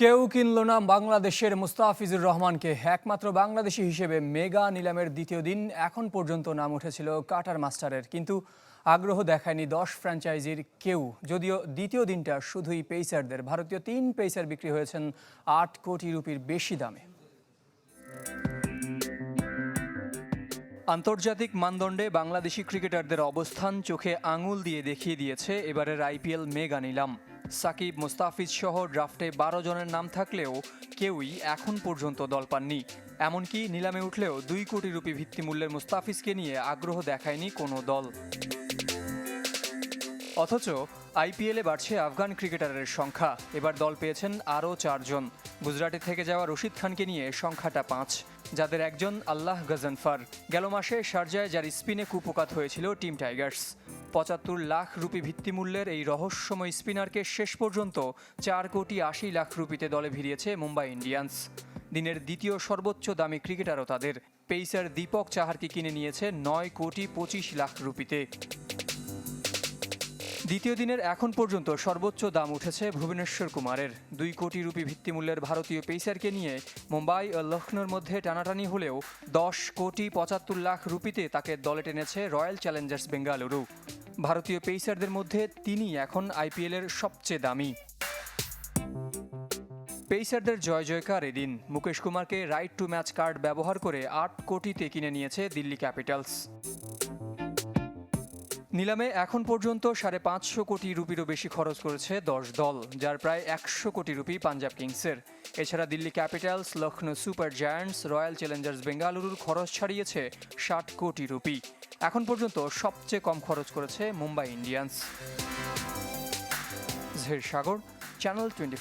কেউ কিনল না বাংলাদেশের মুস্তাফিজুর রহমানকে। একমাত্র বাংলাদেশি হিসেবে মেগা নিলামের দ্বিতীয় দিন এখন পর্যন্ত নাম উঠেছিল কাটার মাস্টারের। কিন্তু আগ্রহ দেখায়নি দশ ফ্র্যাঞ্চাইজির কেউ। যদিও দ্বিতীয় দিনটা শুধুই পেসারদের ভারতীয় তিন পেসার বিক্রি হয়েছেন আট কোটি রুপির বেশি দামে। আন্তর্জাতিক মানদণ্ডে বাংলাদেশি ক্রিকেটারদের অবস্থান চোখে আঙুল দিয়ে দেখিয়ে দিয়েছে এবারের আইপিএল মেগা নিলাম। সাকিব মুস্তাফিজ সহ ড্রাফটে বারো জনের নাম থাকলেও কেউই এখন পর্যন্ত দল পাননি। এমনকি নিলামে উঠলেও দুই কোটি রুপি ভিত্তিমূল্যের মুস্তাফিজকে নিয়ে আগ্রহ দেখায়নি কোনো দল। অথচ আইপিএলে বাড়ছে আফগান ক্রিকেটারের সংখ্যা। এবার দল পেয়েছেন আরও চারজন। গুজরাটে থেকে যাওয়া রশিদ খানকে নিয়ে সংখ্যাটা পাঁচ। যাদের একজন আল্লাহ গজনফার। গেল মাসে শারজায় যার স্পিনে কুপকাত হয়েছিল টিম টাইগার্স। পঁচাত্তর লাখ রুপি ভিত্তিমূল্যের এই রহস্যময় স্পিনারকে শেষ পর্যন্ত চার কোটি আশি লাখ রুপিতে দলে ভিড়িয়েছে মুম্বাই ইন্ডিয়ান্স। দিনের দ্বিতীয় সর্বোচ্চ দামি ক্রিকেটারও তাদের। পেইসার দীপক চাহারকে কিনে নিয়েছে নয় কোটি পঁচিশ লাখ রুপিতে। দ্বিতীয় দিনের এখন পর্যন্ত সর্বোচ্চ দাম উঠেছে ভুবনেশ্বর কুমারের। দুই কোটি রুপি ভিত্তিমূল্যের ভারতীয় পেসারকে নিয়ে মুম্বাই ও লখনৌর মধ্যে টানাটানি হলেও দশ কোটি পঁচাত্তর লাখ রুপিতে তাকে দলে টেনেছে রয়্যাল চ্যালেঞ্জার্স বেঙ্গালুরু। ভারতীয় পেসারদের মধ্যে তিনি এখন আইপিএলের সবচেয়ে দামি। পেসারদের জয় জয়কার এদিন মুকেশ কুমারকে রাইট টু ম্যাচ কার্ড ব্যবহার করে আট কোটিতে কিনে নিয়েছে দিল্লি ক্যাপিটালস। নিলামে এখন পর্যন্ত সাড়ে পাঁচশো কোটি রুপিরও বেশি খরচ করেছে দশ দল, যার প্রায় একশো কোটি রুপি পাঞ্জাব কিংসের। এছাড়া Delhi Capitals Lucknow Super Giants, Royal Challengers বেঙ্গালুরুর খরচ ছাড়িয়েছে ষাট কোটি রুপি। এখন পর্যন্ত সবচেয়ে কম খরচ করেছে Mumbai Indians. Zahir Sagar, channel twenty